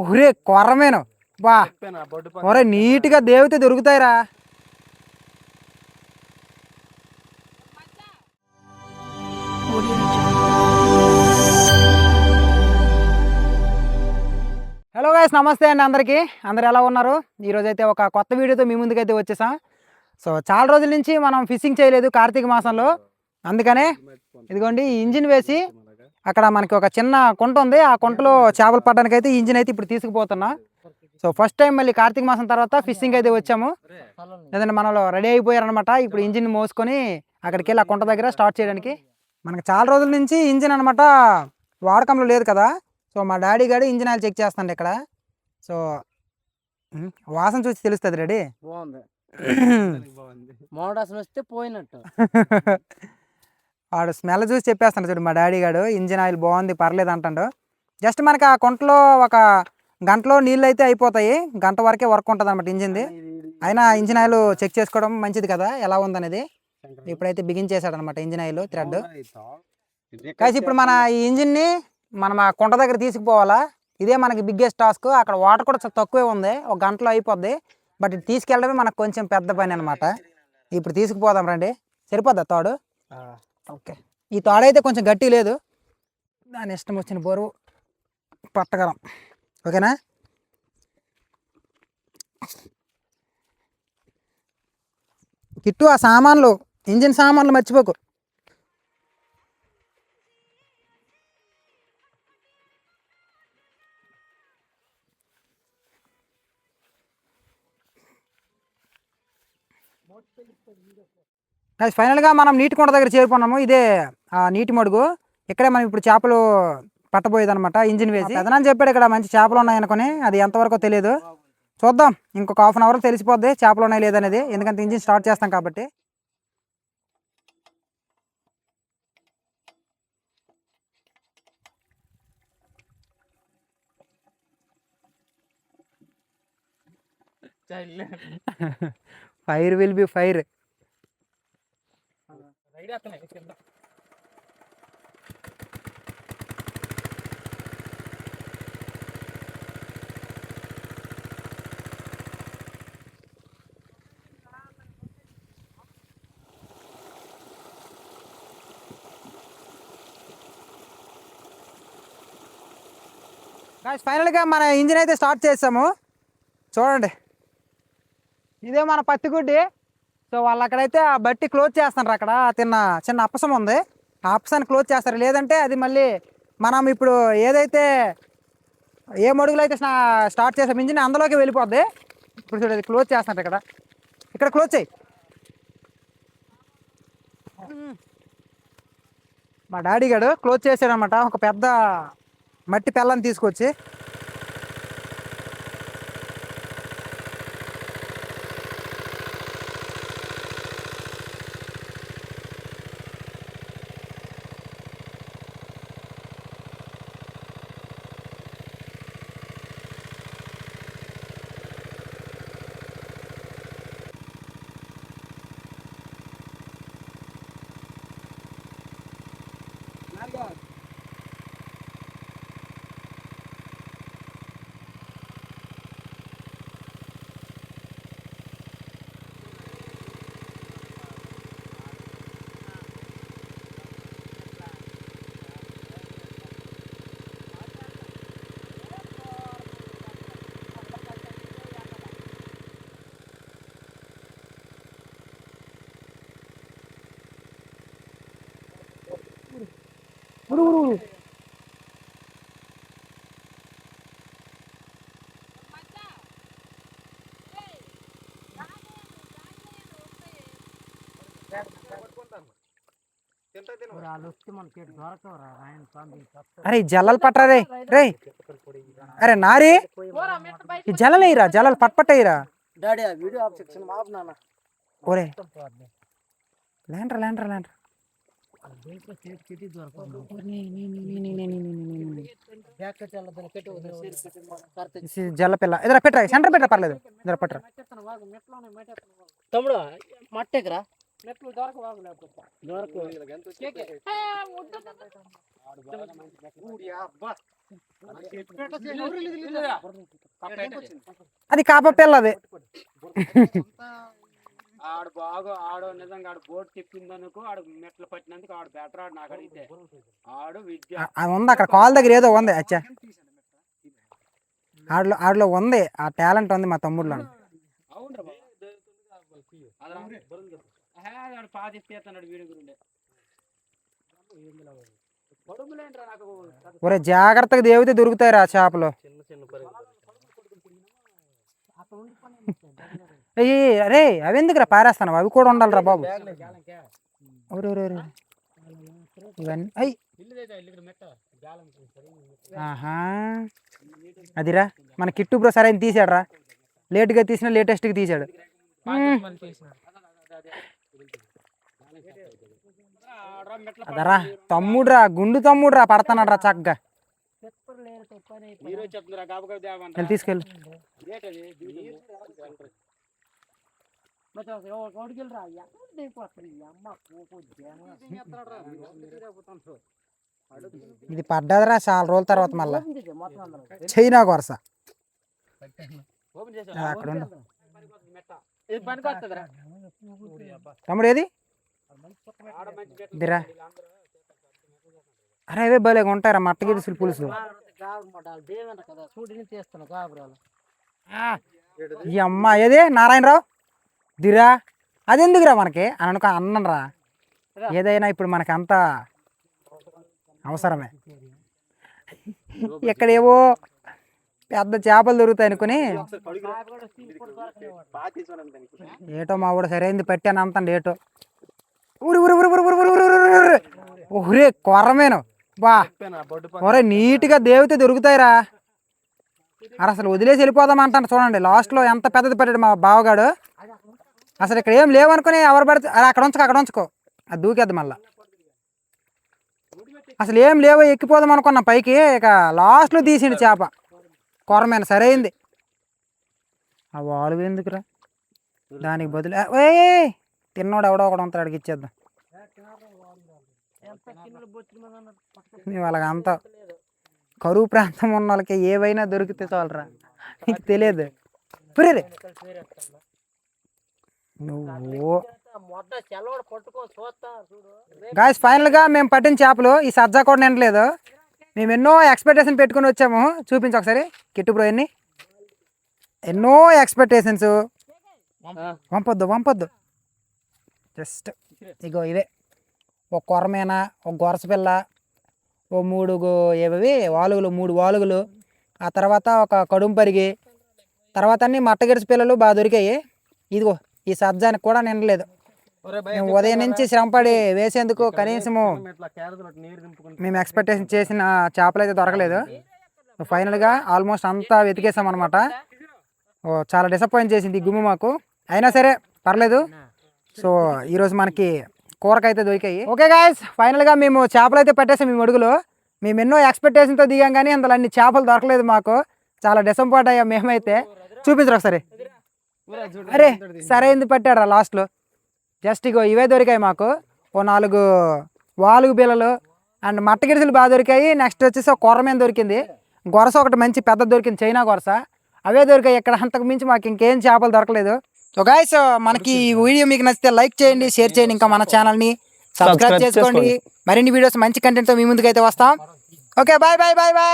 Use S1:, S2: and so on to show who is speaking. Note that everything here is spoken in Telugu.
S1: ఒరే కొరమేను. బా. ఒరే నీట్గా దేవితే దొరుకుతాయిరా. హలో గైస్ నమస్తే అండి అందరికీ. అందరు ఎలా ఉన్నారు? ఈరోజు అయితే ఒక కొత్త వీడియోతో మీ ముందుకైతే వచ్చేసాం. సో చాలా రోజుల నుంచి మనం ఫిషింగ్ చేయలేదు కార్తీక మాసంలో. అందుకనే ఇదిగోండి ఇంజిన్ వేసి అక్కడ మనకి ఒక చిన్న కుంట ఉంది. ఆ కుంటలో చేపలు పడడానికి అయితే ఇంజిన్ అయితే ఇప్పుడు తీసుకుపోతున్నా. సో ఫస్ట్ టైం మళ్ళీ కార్తీక మాసం తర్వాత ఫిషింగ్ అయితే వచ్చాము. లేదంటే మనలో రెడీ అయిపోయారనమాట ఇప్పుడు ఇంజిన్ మోసుకొని అక్కడికి వెళ్ళి ఆ కుంట దగ్గర స్టార్ట్ చేయడానికి. మనకు చాలా రోజుల నుంచి ఇంజిన్ అనమాట వాడకంలో లేదు కదా. సో మా డాడీ గారు ఇంజిన్ ఆయిల్ చెక్ చేస్తాండి ఇక్కడ. సో వాసన చూసి తెలుస్తుంది రెడీ?
S2: బాగుంది. వస్తే పోయినట్టు.
S1: వాడు స్మెల్ చూసి చెప్పేస్తాడు చూడు మా డాడీ గారు ఇంజిన్ ఆయిల్ బాగుంది పర్లేదు అంటాడు. జస్ట్ మనకి ఆ కుంటలో ఒక గంటలో నీళ్ళు అయితే అయిపోతాయి గంట వరకే వర్క్ ఉంటుంది అనమాట ఇంజిన్ది అయినా ఇంజిన్ ఆయిల్ చెక్ చేసుకోవడం మంచిది కదా ఎలా ఉందనేది. ఇప్పుడైతే బిగించేశాడు అనమాట ఇంజిన్ ఆయిల్ థ్రెడ్. కాసి ఇప్పుడు మన ఈ ఇంజిన్ని మనం ఆ కుంట దగ్గర తీసుకుపోవాలా? ఇదే మనకి బిగ్గెస్ట్ టాస్క్. అక్కడ వాటర్ కూడా తక్కువే ఉంది ఒక గంటలో అయిపోద్ది. బట్ ఇది తీసుకెళ్ళడమే మనకు కొంచెం పెద్ద పని అనమాట ఇప్పుడు తీసుకుపోదాం రండి. సరిపోద్దా తాడు ఓకే. ఈ తాడైతే కొంచెం గట్టి లేదు. దాని ఇష్టం వచ్చిన బరువు పట్టగలం. ఓకేనా? కిట్టు ఆ సామాన్లు ఇంజిన్ సామాన్లు మర్చిపోకు. ఫైనల్గా మనం నీటి కొండ దగ్గర చేరుకున్నాము. ఇదే ఆ నీటి మడుగు. ఇక్కడే మనం ఇప్పుడు చేపలు పట్టబోయేది అనమాట ఇంజిన్ వేసి. అదనని చెప్పాడు ఇక్కడ మంచి చేపలు ఉన్నాయి అనుకుని అది ఎంతవరకు తెలియదు. చూద్దాం ఇంకొక హాఫ్ అన్ అవర్ తెలిసిపోద్ది చేపలు ఉన్నాయి లేదనేది ఎందుకంటే ఇంజిన్ స్టార్ట్ చేస్తాం కాబట్టి. ఫైర్ విల్ బి ఫైర్ ఫైనల్గా మన ఇంజిన్ అయితే స్టార్ట్ చేసాము. చూడండి. ఇదే మన పత్తి గుడ్డి సో వాళ్ళు అక్కడైతే ఆ బట్టి క్లోజ్ చేస్తున్నారు అక్కడ. తిన్న చిన్న అప్పసం ఉంది. ఆ అప్పసాన్ని క్లోజ్ చేస్తారు. లేదంటే అది మళ్ళీ మనం ఇప్పుడు ఏదైతే ఏ మడుగులో అయితే స్టార్ట్ చేసాం ఇంజిన్ అందులోకి వెళ్ళిపోద్ది. ఇప్పుడు చూడండి క్లోజ్ చేస్తున్నారు ఇక్కడ. ఇక్కడ క్లోజ్ చేయి. మా డాడీ గారు క్లోజ్ చేసాడనమాట ఒక పెద్ద మట్టి పెళ్ళని తీసుకొచ్చి అరే ఈ జల్లలు పట్టరా. రే. రే అరే నారి. వేయరా జల్లలు పట్పట్టయ్యరా
S2: డాడీ ఆ వీడియో ఆఫ్ సెక్షన్ ఆఫ్ నాన్న.
S1: ఒరే. లేంట్రా లేంట్రా లేంట్రా ఇది జల్ల పిల్ల ఇద్దరు పెట్టరా సెంటర్ పెట్టరా పర్లేదు ఇద్దరు పట్టరా
S2: తమ్ముడు మట్టెకరా మెట్లు దొరక వాగు లేకపోతే దొరక
S1: అది కాప పిల్ల అది
S3: ఆడు బాగా ఆడు నిజంగా ఆడు బోట్ తిప్పిందనుకో ఆడు మెట్లు పట్టినందుకు ఆడు బెటర్ ఆడు నాకు అడిగితే. ఆడు విద్య.
S1: అది ఉంది అక్కడ కాల్ దగ్గర ఏదో ఉంది అచ్చా. ఆడలో ఆడలో ఉంది ఆ టాలెంట్ ఉంది మా తమ్ముడులో
S3: అవును వీడి గురిండే.
S1: ఒరే జాగ్రత్తగా దేవితే దొరుకుతాయి ఆ చేపలు.
S2: చిన్న చిన్న పరిగె
S1: అయ్యి అరే అవి ఎందుకురా పారేస్తాను అవి కూడా ఉండాలిరా బాబు. ఇవన్నీ అయ్యి ఆహా. అదిరా మన కిట్టు బ్రో సరైన తీసాడురా. లేట్గా తీసిన లేటెస్ట్గా తీసాడు. అదరా తమ్ముడురా గుండు తమ్ముడురా పడతానరా చక్కగా. నేను తీసుకెళ్ళు. ఇది పడ్డదిరా చాలా రోజుల తర్వాత మళ్ళా. చైనా కొరస అక్కడ తమ్ముడు ఏది? దిరా అరే అవే భలేగా ఉంటారా మట్టగిరి పులుసులు
S2: గాబరు మటాలు దేవేంద్ర కదా చూడిని తీస్తాను గాబరాలు
S1: ఈ అమ్మ ఏది నారాయణరావు దిరా అది ఎందుకురా మనకి అని అనుకో అన్నరా ఏదైనా ఇప్పుడు మనకి అంత అవసరమే ఇక్కడేవో పెద్ద చేపలు దొరుకుతాయి అనుకుని ఏటో మా కూడా సరైంది పెట్టాను అంతండి ఏటో ఊరి ఊరి ఊరి ఊరి ఊరి ఊరి ఊరి ఊరి ఊరి ఊరే కొరమేను బా ఒరే నీట్గా దేవితే దొరుకుతాయిరా. అరే అసలు వదిలేసి వెళ్ళిపోదాం అంటాను చూడండి లాస్ట్లో ఎంత పెద్దది పెట్టాడు మా బావగాడు. అసలు ఇక్కడ ఏం లేవనుకుని ఎవరు పడితే అరే అక్కడ ఉంచుకో అక్కడ ఉంచుకో. అది దూకేద్ది మళ్ళా. అసలు ఏం లేవో ఎక్కిపోదాం అనుకున్నాం పైకి ఇక లాస్ట్లో తీసిండు చేప. కొరమైన సరైంది. ఆ వాలు ఎందుకురా? దానికి బదులు ఏ తిన్నోడు ఎవడో ఒకడు ఉంటాడు అడిగి మేము వాళ్ళకి అంతా కరువు ప్రాంతం ఉన్న వాళ్ళకి ఏవైనా దొరికితే చాలరా. నీకు తెలియదు. పురేరే నువ్వు గాయస్ ఫైనల్గా మేము పట్టిన చేపలు ఈ సజ్జా కూడా నిండలేదు మేము ఎన్నో ఎక్స్పెక్టేషన్ పెట్టుకుని వచ్చాము. చూపించు ఒకసారి. కిట్టు బ్రో ఎన్ని? ఎన్నో ఎక్స్పెక్టేషన్స్ పంపొద్దు పంపొద్దు జస్ట్ ఇగో ఇవే ఒక కొరమేన ఒక గొరస పిల్ల ఓ మూడు ఏవవి వాలుగులు మూడు వాలుగులు ఆ తర్వాత ఒక కడుం పరిగి తర్వాత అన్ని మట్టగిరిసి పిల్లలు బాగా దొరికాయి. ఇదిగో ఈ సజ్జానికి కూడా నిండలేదు. మేము ఉదయం నుంచి శ్రమపడి వేసేందుకు కనీసము మేము ఎక్స్పెక్టేషన్ చేసిన చేపలు అయితే దొరకలేదు. ఫైనల్గా ఆల్మోస్ట్ అంతా వెతికేసాం అనమాట ఓ చాలా డిసప్పాయింట్ చేసింది ఈ గుమ్మ మాకు. అయినా సరే పర్లేదు. సో ఈరోజు మనకి కూరకైతే దొరికాయి. ఓకే గాయస్ ఫైనల్గా మేము చేపలు అయితే పెట్టేసాం మేము అడుగులో మేము ఎన్నో ఎక్స్పెక్టేషన్తో దిగాం కానీ అందులో అన్ని చేపలు దొరకలేదు మాకు. చాలా డిసప్పాయింట్ అయ్యా మేమైతే. చూపించరు ఒకసారి. అరే సరైంది పట్టాడు రా లాస్ట్లో జస్ట్ ఇగో ఇవే దొరికాయి మాకు. ఓ నాలుగు వాలుగు బిళ్ళలు అండ్ మట్టగిరిసలు బాగా దొరికాయి. నెక్స్ట్ వచ్చేసి ఒక కొర్రమేన దొరికింది. గొరస ఒకటి మంచి పెద్ద దొరికింది చైనా గొరస. అవే దొరికాయి ఇక్కడ అంతకు మించి మాకు ఇంకేం చేపలు దొరకలేదు. సో గాయస్ మనకి ఈ వీడియో మీకు నచ్చితే లైక్ చేయండి షేర్ చేయండి ఇంకా మన ఛానల్ని సబ్స్క్రైబ్ చేసుకోండి. మరిన్ని వీడియోస్ మంచి కంటెంట్తో మీ ముందుకైతే వస్తాం. Okay bye bye bye bye